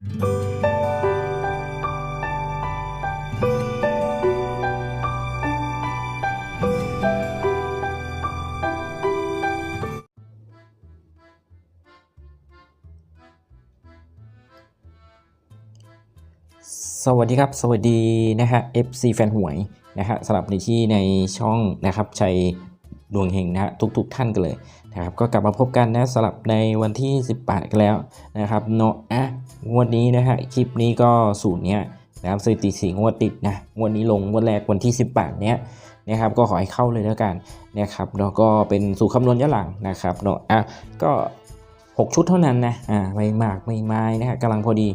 สวัสดีครับ สวัสดีนะฮะ FC แฟนหวยนะฮะสำหรับในที่ในช่องนะครับชัย ดวงเฮงนะทุกๆท่านกันเลยนะครับก็กลับมาพบกันนะสำหรับในวันที่ 18 กันแล้วนะครับเนาะอะงวดนี้นะฮะคลิปนี้ก็สูตรเนี้ยนะครับสถิติสีงวดติดนะงวดนี้ลงงวดแรกวันที่ 18 เนี้ยนะครับก็ขอให้เข้าเลยแล้วกันนะครับแล้วก็เป็นสูตรคำนวณย้อนหลังนะครับเนาะอะก็ 6 ชุดเท่านั้นนะอ่าไม่มากไม่ไม้นะฮะกำลังพอดี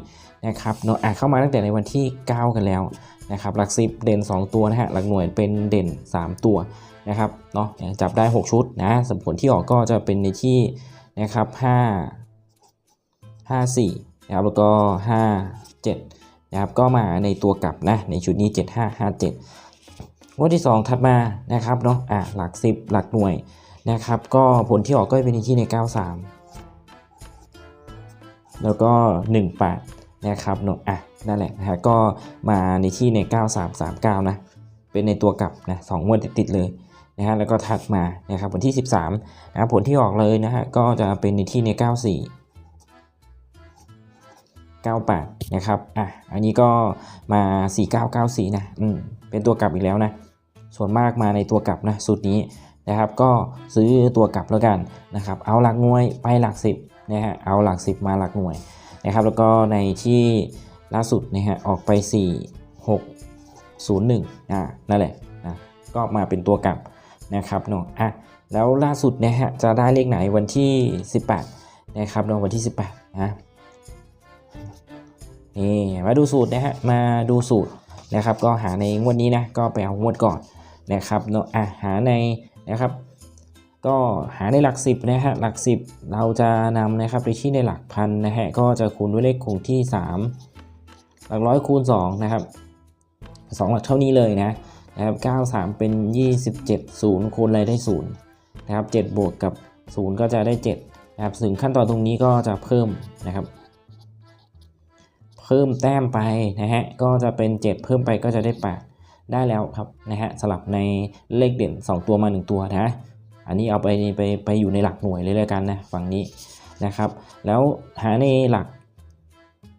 นะครับเนาะอะเข้ามาตั้งแต่ในวันที่ 9 กันแล้วนะครับหลักสิบเด่น 2 ตัวนะฮะหลักหน่วยเป็นเด่น 3 ตัวนะครับเนาะจับได้ 6 ชุดนะสมผลที่ออกก็จะเป็นในที่นะครับ5 5 4นะครับแล้วก็ 5 7นะครับก็มาในตัวกลับนะในชุดนี้ 7 5 5 7วันที่ 2 ถัดมานะครับเนาะอะหลัก 10 หลักหน่วยนะครับ ก็ผลที่ออกก็จะเป็นในที่ใน 93 แล้วก็ 18 นะครับเนอะอะนั่นแหละนะฮะก็มาในที่ใน 9339 นะ เป็นในตัวกลับนะสองงวดติดๆเลยนะฮะแล้วก็ถัดมานะครับวันที่ 13นะครับผลที่ออกเลยนะฮะก็จะเป็นในที่ใน 94 98 นะครับอะอันนี้ก็มา 4994 นะอืมเป็นตัวกลับอีกแล้วนะ ส่วนมากมาในตัวกลับนะสูตรนี้นะครับ ก็ซื้อตัวกลับแล้วกันนะครับ เอาหลักหน่วยไปหลัก 10นะฮะเอาหลัก 10 มาหลักหน่วย นะครับแล้วก็ในที่ล่าสุดนะฮะออกไป 4 6 0 1อ่านั่นแหละนะก็มาเป็นตัวกลับนะครับเนาะอะแล้วล่าสุดนะฮะจะได้เลขไหนวันที่ 18นะครับเนาะวันที่ 18นะนี่มาดูสูตรนะฮะมาดูสูตรนะครับ ก็หาในงวดนี้นะก็ไปเอางวดก่อนนะครับเนาะอะหาในนะครับ ก็หาในหลักสิบนะฮะหลักสิบเราจะนำนะครับไปที่ในหลักพันนะฮะก็จะคูณด้วยเลขคงที่ 3 หลักร้อยคูณ2นะครับ2หลักเท่านี้เลยนะนะครับ93 เป็น 27 0 คูณอะไรได้0นะครับ7บวกกับ 0 ก็จะได้7นะครับถึงขั้นตอนตรงนี้ก็จะเพิ่มนะครับ เพิ่มแต้มไปนะฮะก็จะเป็น 7 เพิ่มไปก็จะได้ 8 ได้แล้วครับนะฮะสลับในเลขเด่น 2 ตัวมา 1 ตัวนะ อันนี้เอาไปไปไปอยู่ในหลักหน่วยเลยแล้วกันนะฝั่งนี้นะครับ แล้วหาในหลัก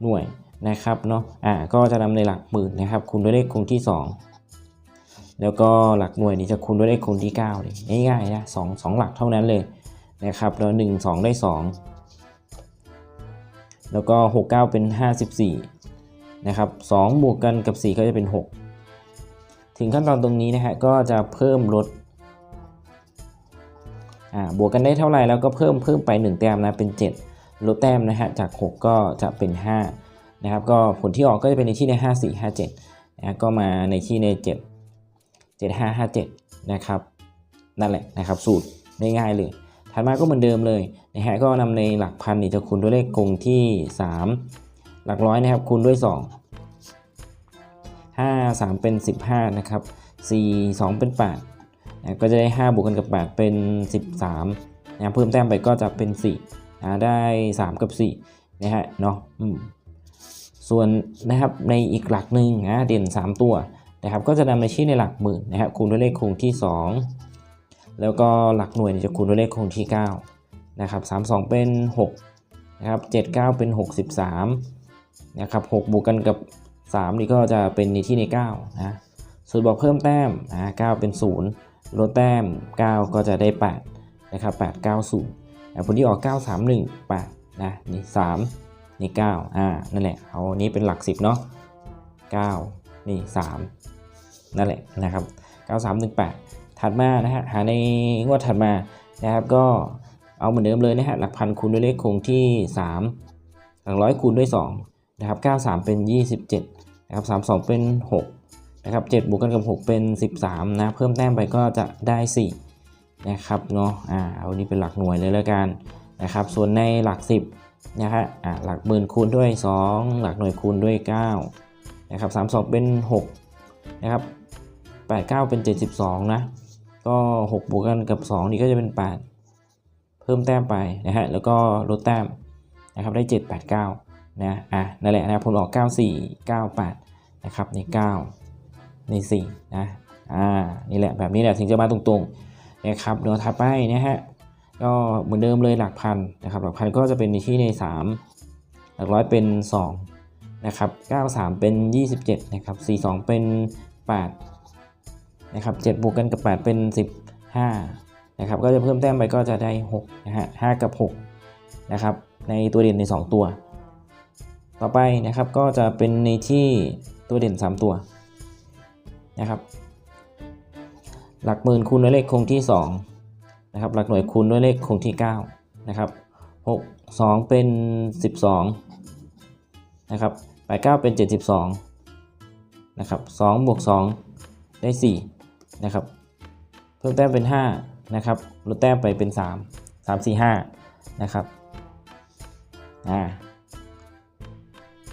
หน่วยนะครับเนาะอ่าก็จะนำในหลักหมื่นนะครับคูณด้วยเลขคงที่ 2 แล้วก็หลักหน่วยนี่จะคูณด้วยเลขคงที่9เลยง่ายๆนะสองสองหลักเท่านั้นเลยนะครับแล้ว1 2ได้ 2 แล้วก็ 6 9 เป็น 54นะครับ2บวกกันกับ 4 ก็จะเป็น 6 ถึงขั้นตอนตรงนี้นะฮะก็จะเพิ่มลด อ่าบวกกันได้เท่าไหร่แล้วก็เพิ่มเพิ่มไป 1 แต้มนะเป็น 7 ลดแต้มนะฮะจาก 6 ก็จะเป็น 5 นะครับ ก็ผลที่ออกก็จะเป็นในที่ใน 5 4 5 7นะก็มาในที่ใน 7 7 5 5 7 นะครับ นั่นแหละนะครับ สูตรง่ายๆเลยถัดมาก็เหมือนเดิมเลยนะฮะก็นำในหลักพันนี่จะคูณด้วยเลขคงที่ 3 หลักร้อยนะครับคูณด้วย 2 5 3 เป็น 15 นะครับ 4 2 เป็น 8 นะก็จะได้ 5 บวกกันกับ 8 เป็น 13นะเพิ่มแต้มไปก็จะเป็น4นะได้ 3 กับ4นะฮะเนาะส่วนนะครับในอีกหลักหนึ่งนะเด่น 3 ตัวนะครับก็จะนำในชี้ในหลักหมื่นนะครับคูณด้วยเลขคงที่ 2 แล้วก็หลักหน่วยจะคูณด้วยเลขคงที่9นะครับ3 2 เป็น6นะครับ7 9 เป็น 63นะครับ6บวกกันกับ 3 นี่ก็จะเป็นในที่ใน9นะสูตรบอกเพิ่มแต้มนะ9เป็น 0 ลดแต้ม 9 ก็จะได้ 8 นะครับ 8 9 0นะผลที่ออก 9 3 1 8 นะ นี่ 3 นี่ 9 อ่า นั่นแหละ เอาอันนี้เป็นหลัก 10 เนาะ 9 นี่ 3 นั่นแหละนะครับ 9 3 1 8 ถัดมานะฮะ หาในงวดถัดมานะครับ ก็เอาเหมือนเดิมเลยนะฮะ หลักพันคูณด้วยเลขคงที่ 3 หลักร้อยคูณด้วย2นะครับ 9 3 เป็น 27 นะครับ 3 2 เป็น 6 นะครับ7บวกกันกับ 6 เป็น 13 นะ เพิ่มแต้มไปก็จะได้ 4 นะครับเนาะอ่าเอานี้เป็นหลักหน่วยเลยแล้วกันนะครับส่วนในหลัก 10นะฮะอ่าหลักหมื่นคูณด้วย 2 หลักหน่วยคูณด้วย9นะครับ3 2 เป็น 6 นะครับ 8 9 เป็น 72 นะ ก็ 6 บวกกันกับ 2 นี่ก็จะเป็น 8 เพิ่มแต้มไปนะฮะแล้วก็ลดแต้มนะครับได้ 7 8 9นะอะนั่นแหละนะผลออก 94 98 นะครับใน9 ใน4นะอ่านี่แหละแบบนี้แหละถึงจะมาตรงๆนะครับเดี๋ยวถัดไปนะฮะก็เหมือนเดิมเลยหลักพันนะครับหลักพันก็จะเป็นในที่ใน 3 หลักร้อยเป็น 2 นะครับ 93 เป็น 27 นะครับ 42 เป็น 8 นะครับ7บวกกันกับ 8 เป็น 15 นะครับ ก็จะเพิ่มแต้มไปก็จะได้6นะฮะ5กับ6นะครับในตัวเด่นใน 2 ตัว ต่อไปนะครับก็จะเป็นในที่ตัวเด่น 3 ตัว นะครับ หลักหมื่นคูณด้วยเลขคงที่2นะครับหลักหน่วยคูณด้วยเลขคงที่9นะครับ6 2 เป็น 12นะครับ8 9 เป็น 72นะครับ2บวก2ได้4นะครับเพิ่มแต้มเป็น 5 นะครับลดแต้มไปเป็น 3 3 4 5นะครับอ่า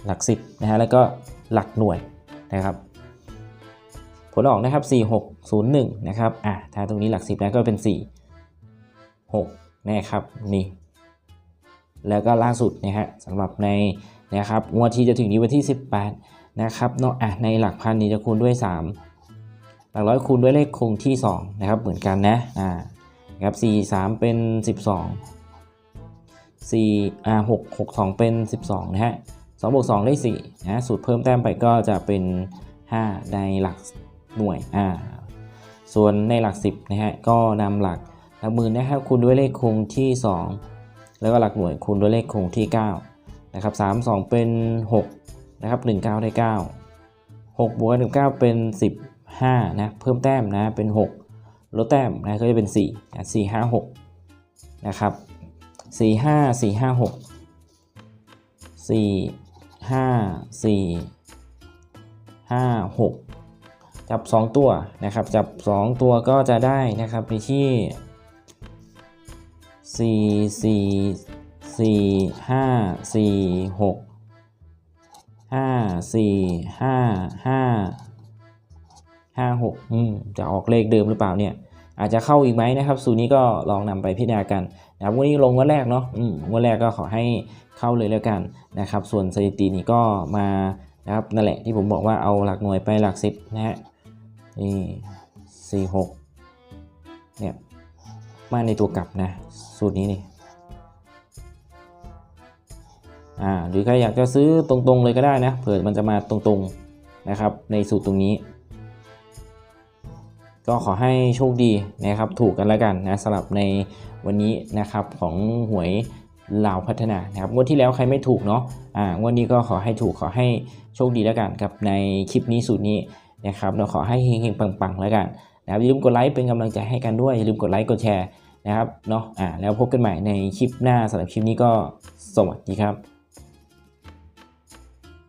หลัก 10นะฮะแล้วก็หลักหน่วยนะครับ ผลออกนะครับ 4601 นะครับ อะ ถ้าตรงนี้หลัก 10นะก็เป็น 4 6 นะครับ นี่ แล้วก็ล่าสุดนะฮะสำหรับในนะครับงวดที่จะถึงนี้วันที่ 18 นะครับ เนาะ อะ ในหลักพันนี้จะคูณด้วย 3 หลักร้อยคูณด้วยเลขคงที่ 2 นะครับ เหมือนกันนะ อ่า ครับ 4 3 เป็น 12 4 อ่า 6 6 2 เป็น 12 นะฮะ2บวก2ได้4นะ สูตรเพิ่มแต้มไปก็จะเป็น5ในหลัก หน่วยอ่าส่วนในหลัก 10นะฮะก็นำหลักหลักหมื่นนะครับคูณด้วยเลขคงที่ 2 แล้วก็หลักหน่วยคูณด้วยเลขคงที่9นะครับ3 2 เป็น 6 นะครับ 1 9 ได้ 9 6บวกกัน9เป็น 15 นะ เพิ่มแต้มนะเป็น 6 ลดแต้มนะก็จะเป็น4นะ4 5 6นะครับ4 5 4 5 6 4 5 4 5 6 จับ 2 ตัวนะครับ จับ 2 ตัวก็จะได้นะครับในที่สี่สี่สี่ห้าสี่หกห้าสี่ห้าห้าห้าหกอืมจะออกเลขเดิมหรือเปล่าเนี่ย อาจจะเข้าอีกไหมนะครับ สูตรนี้ก็ลองนำไปพิจารณากันนะครับวันนี้ลงวันแรกเนาะอืมวันแรกก็ขอให้เข้าเลยแล้วกันนะครับ ส่วนสถิตินี้ก็มานะครับนั่นแหละที่ผมบอกว่าเอาหลักหน่วยไปหลักสิบนะฮะ นี่สี่หกเนี่ยมาในตัวกลับนะ สูตรนี้นี่อ่าหรือใครอยากจะซื้อตรงๆเลยก็ได้นะเผื่อมันจะมาตรงๆนะครับในสูตรตรงนี้ ก็ขอให้โชคดีนะครับถูกกันแล้วกันนะสำหรับในวันนี้นะครับของหวยลาวพัฒนานะครับงวดที่แล้วใครไม่ถูกเนาะอ่างวดนี้ก็ขอให้ถูกขอให้โชคดีแล้วกันกับในคลิปนี้สูตรนี้ นะครับเราขอให้เฮงๆปังๆแล้วกันนะครับอย่าลืมกดไลค์เป็นกำลังใจให้กันด้วยอย่าลืมกดไลค์กดแชร์นะครับเนาะอ่าแล้วพบกันใหม่ในคลิปหน้าสำหรับคลิปนี้ก็สวัสดีครับ